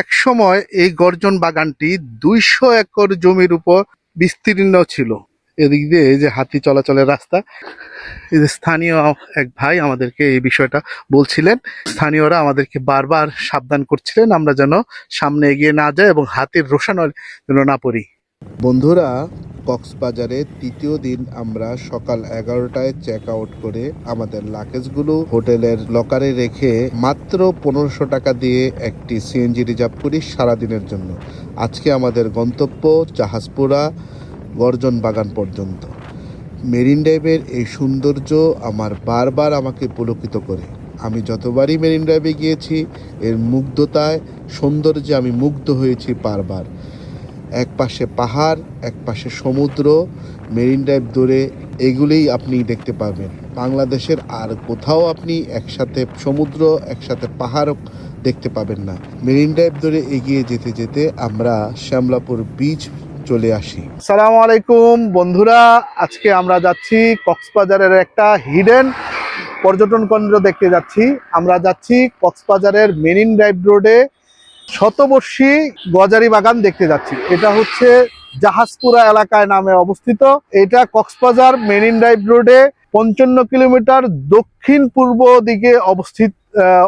এক সময় এই গর্জন বাগানটি দুইশো একর জমির উপর বিস্তীর্ণ ছিল। এদিক দিয়ে এই যে হাতি চলাচলের রাস্তা, এই যে স্থানীয় এক ভাই আমাদেরকে এই বিষয়টা বলছিলেন। স্থানীয়রা আমাদেরকে বারবার সাবধান করছিলেন, আমরা যেন সামনে এগিয়ে না যাই এবং হাতির রোশানোর যেন না পড়ি। বন্ধুরা কক্সবাজারে তৃতীয় দিন আমরা সকাল এগারোটায় চেক আউট করে আমাদের লাগেজগুলো হোটেলের লকারে রেখে মাত্র পনেরোশো টাকা দিয়ে একটি সিএনজি রিজার্ভ করি সারাদিনের জন্য। আজকে আমাদের গন্তব্য জাহাজপুরা গর্জন বাগান পর্যন্ত। মেরিন ড্রাইভের এই সৌন্দর্য আমার বারবার আমাকে পুলকিত করে। আমি যতবারই মেরিন ড্রাইভে গিয়েছি, এর মুগ্ধতায়, সৌন্দর্যে আমি মুগ্ধ হয়েছি বারবার। এক পাশে পাহাড়, এক পাশে সমুদ্র, মেরিন ড্রাইভ ধরে এগুলোই আপনি দেখতে পাবেন বাংলাদেশের আর কোথাও আপনি একসাথে সমুদ্র, একসাথে পাহাড় দেখতে পাবেন না। মেরিন ড্রাইভ ধরে এগিয়ে যেতে যেতে আমরা শ্যামলাপুর বিচ চলে আসি। সালাম আলাইকুম বন্ধুরা, আজকে আমরা যাচ্ছি কক্সবাজারের একটা হিডেন পর্যটন কেন্দ্র দেখতে যাচ্ছি। আমরা যাচ্ছি কক্সবাজারের মেরিন ড্রাইভ রোডে শতবর্ষী গজারি বাগান দেখতে যাচ্ছি। এটা হচ্ছে জাহাজপুরা এলাকায় নামে অবস্থিত। এটা কক্সবাজার মেরিন ড্রাইভ রোডে পঞ্চান্ন কিলোমিটার দক্ষিণ পূর্ব দিকে অবস্থিত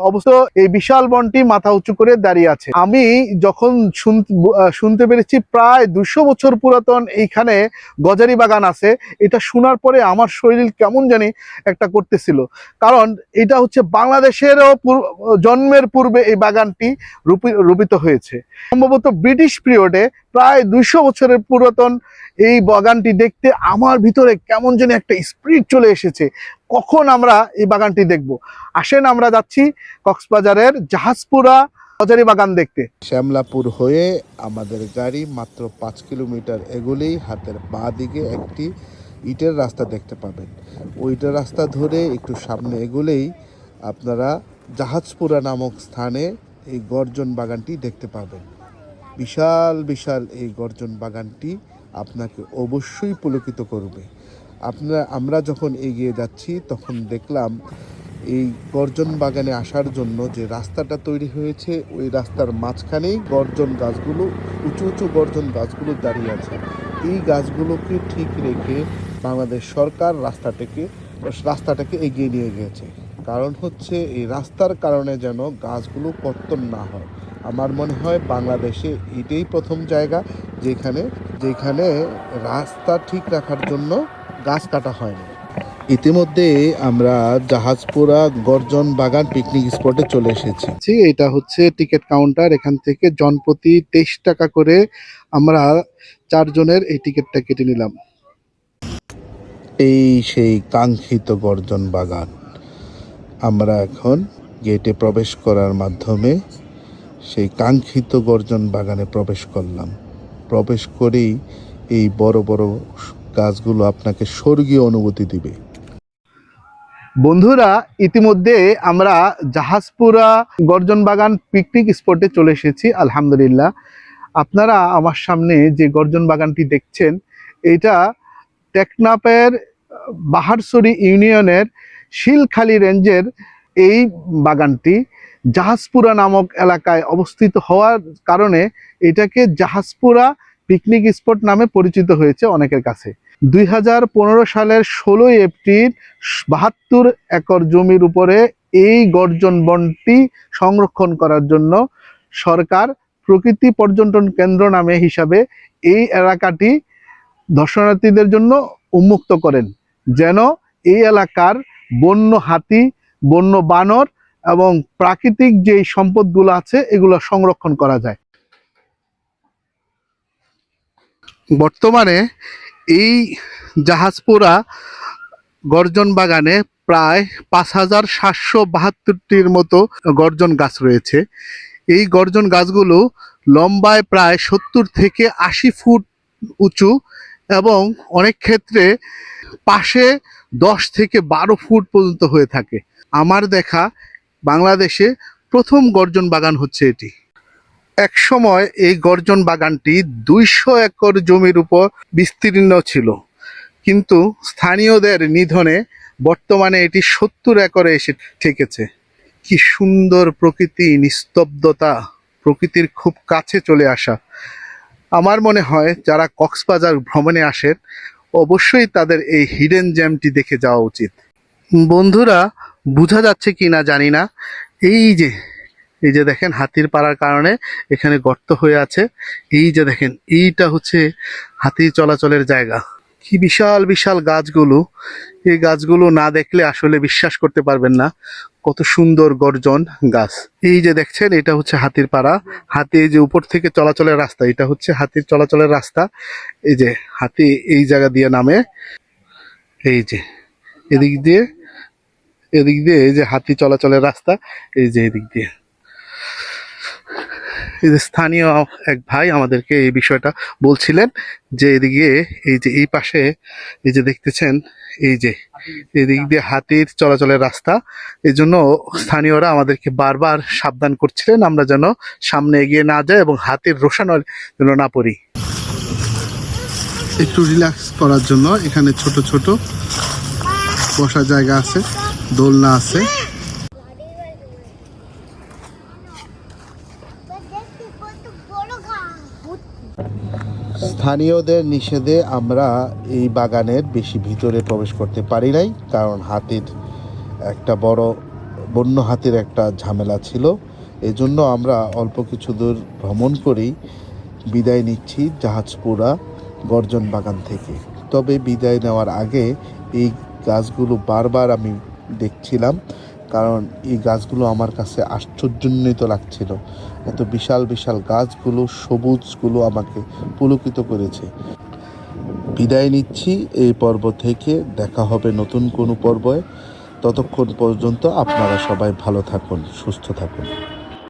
অবস্থিত এই বিশাল বনটি মাথা উঁচু করে দাঁড়িয়ে আছে। আমি যখন শুন- শুনতে পেরেছি প্রায় দুশো বছর পুরাতন এইখানে গজারি বাগান আছে, এটা শোনার পরে আমার শরীর কেমন জানি একটা করতেছিল। কারণ এটা হচ্ছে বাংলাদেশেরও জন্মের পূর্বে এই বাগানটি রূপি- রূপিত হয়েছে। সম্ভবত ব্রিটিশ পিরিয়ডে প্রায় দুইশো বছরের পুরাতন এই বাগানটি দেখতে আমার ভিতরে কেমন যেন একটা স্পিরিট চলে এসেছে। কখন আমরা এই বাগানটি দেখব? আসেন আমরা যাচ্ছি কক্সবাজারের জাহাজপুরা গজারি বাগান দেখতে। শ্যামলাপুর হয়ে আমাদের গাড়ি মাত্র পাঁচ কিলোমিটার এগুলেই হাতের বাঁ দিকে একটি ইটের রাস্তা দেখতে পাবেন। ওইটার রাস্তা ধরে একটু সামনে এগুলেই আপনারা জাহাজপুরা নামক স্থানে এই গর্জন বাগানটি দেখতে পাবেন। বিশাল বিশাল এই গর্জন বাগানটি আপনাকে অবশ্যই পুলকিত করবে। আপনারা, আমরা যখন এগিয়ে যাচ্ছি, তখন দেখলাম এই গর্জন বাগানে আসার জন্য যে রাস্তাটা তৈরি হয়েছে, ওই রাস্তার মাঝখানেই গর্জন গাছগুলো, উঁচু উঁচু গর্জন গাছগুলো দাঁড়িয়ে আছে। এই গাছগুলোকে ঠিক রেখে বাংলাদেশ সরকার রাস্তাটাকে রাস্তাটাকে এগিয়ে নিয়ে গিয়েছে কারণ হচ্ছে, এই রাস্তার কারণে যেন গাছগুলো পত্তন না হয়। আমার মনে হয় বাংলাদেশে এটাই প্রথম জায়গা, যেখানে যেখানে রাস্তা ঠিক রাখার জন্য গাছ কাটা হয়নি। ইতিমধ্যে আমরা জাহাজপুরা গর্জন বাগান পিকনিক স্পটে চলে এসেছি। এটা হচ্ছে টিকিট কাউন্টার এখান থেকে জনপ্রতি তেইশ টাকা করে আমরা চারজনের এই টিকিটটা কেটে নিলাম। এই সেই কাঙ্ক্ষিত গর্জন বাগান। আমরা এখন গেটে প্রবেশ করার মাধ্যমে সেই কাঙ্ক্ষিত গর্জন বাগানে প্রবেশ করলাম। প্রবেশ করেই এই বড় বড় গাছগুলো আপনাকে স্বর্গীয় অনুভূতি দিবে। বন্ধুরা, ইতিমধ্যে আমরা জাহাজপুরা গর্জন বাগান পিকনিক স্পটে চলে এসেছি, আলহামদুলিল্লাহ। আপনারা আমার সামনে যে গর্জন বাগানটি দেখছেন, এটা টেকনাপের বাহারসরি ইউনিয়নের শিলখালি রেঞ্জের এই বাগানটি। জাহাজপুরা নামক এলাকায় অবস্থিত হওয়ার কারণে এটাকে জাহাজপুরা পিকনিক স্পট নামে পরিচিত হয়েছে অনেকের কাছে। দুই হাজার পনেরো সালের ষোলোই এপ্রিল বাহাত্তর একর জমির উপরে এই গর্জন বনটি সংরক্ষণ করার জন্য সরকার প্রকৃতি পর্যটন কেন্দ্র নামে হিসাবে এই এলাকাটি দর্শনার্থীদের জন্য উন্মুক্ত করেন, যেন এই এলাকার বন্য হাতি, বন্য বানর এবং প্রাকৃতিক যেই সম্পদগুলো আছে এগুলো সংরক্ষণ করা যায়। বর্তমানে এই জাহাজপুরা গর্জন বাগানে প্রায় পাঁচ হাজার সাতশো বাহাত্তরটির মতো গর্জন গাছ রয়েছে। এই গর্জন গাছগুলো লম্বায় প্রায় সত্তর থেকে আশি ফুট উঁচু এবং অনেক ক্ষেত্রে পাশে দশ থেকে বারো ফুট পর্যন্ত হয়ে থাকে। আমার দেখা বাংলাদেশে প্রথম গর্জন বাগান হচ্ছে এটি। এক সময় এই গর্জন বাগানটি দুইশো একর জমির উপর বিস্তীর্ণ ছিল। কিন্তু স্থানীয়দের নিধনে বর্তমানে এটি সত্তর একরে এসে ঠেকেছে। কি সুন্দর প্রকৃতি, নিস্তব্ধতা, প্রকৃতির খুব কাছে চলে আসা। আমার মনে হয় যারা কক্সবাজার ভ্রমণে আসেন, অবশ্যই তাদের এই হিডেন জ্যামটি দেখে যাওয়া উচিত। বন্ধুরা, বোঝা যাচ্ছে কি না জানি না। এই যে এই যে দেখেন, হাতির পাড়ার কারণে এখানে গর্ত হয়ে আছে। এই যে দেখেন, এইটা হচ্ছে হাতি চলাচলের জায়গা। কি বিশাল বিশাল গাছগুলো। এই গাছগুলো না দেখলে আসলে বিশ্বাস করতে পারবেন না। কত সুন্দর গর্জন গাছ। এই যে দেখছেন, এটা হচ্ছে হাতির পাড়া। হাতি এই যে উপর থেকে চলাচলের রাস্তা, এটা হচ্ছে হাতির চলাচলের রাস্তা। এই যে হাতি এই জায়গা দিয়ে নামে। এই যে, এদিক দিয়ে এদিক দিয়ে এই যে হাতি চলাচলের রাস্তা। এই যে এদিক দিয়ে। স্থানীয় এক ভাই আমাদেরকে এই বিষয়টা বলছিলেন যে এদিকে এই যে এই পাশে এই যে দেখতেছেন, এই যে এদিক দিয়ে হাতির চলাচলের রাস্তা। এই জন্য স্থানীয়রা আমাদেরকে বারবার সাবধান করছিলেন, আমরা যেন সামনে এগিয়ে না যাই এবং হাতির রোশানোর যেন না পড়ি। একটু রিল্যাক্স করার জন্য এখানে ছোট ছোট বসার জায়গা আছে, দোলনা আছে। স্থানীয়দের নিষেধে আমরা এই বাগানের বেশি ভিতরে প্রবেশ করতে পারি নাই, কারণ হাতির একটা বড়, বন্য হাতির একটা ঝামেলা ছিল। এজন্য আমরা অল্প কিছু দূর ভ্রমণ করেই বিদায় নিচ্ছি জাহাজপুরা গর্জন বাগান থেকে। তবে বিদায় নেওয়ার আগে এই গাছগুলো বারবার আমি দেখছিলাম। কারণ এই গাছগুলো আমার কাছে আশ্চর্যান্বিত লাগছিল। এত বিশাল বিশাল গাছগুলো, সবুজগুলো আমাকে পুলকিত করেছে। বিদায় নিচ্ছি এই পর্ব থেকে। দেখা হবে নতুন কোনো পর্বে ততক্ষণ পর্যন্ত আপনারা সবাই ভালো থাকুন, সুস্থ থাকুন।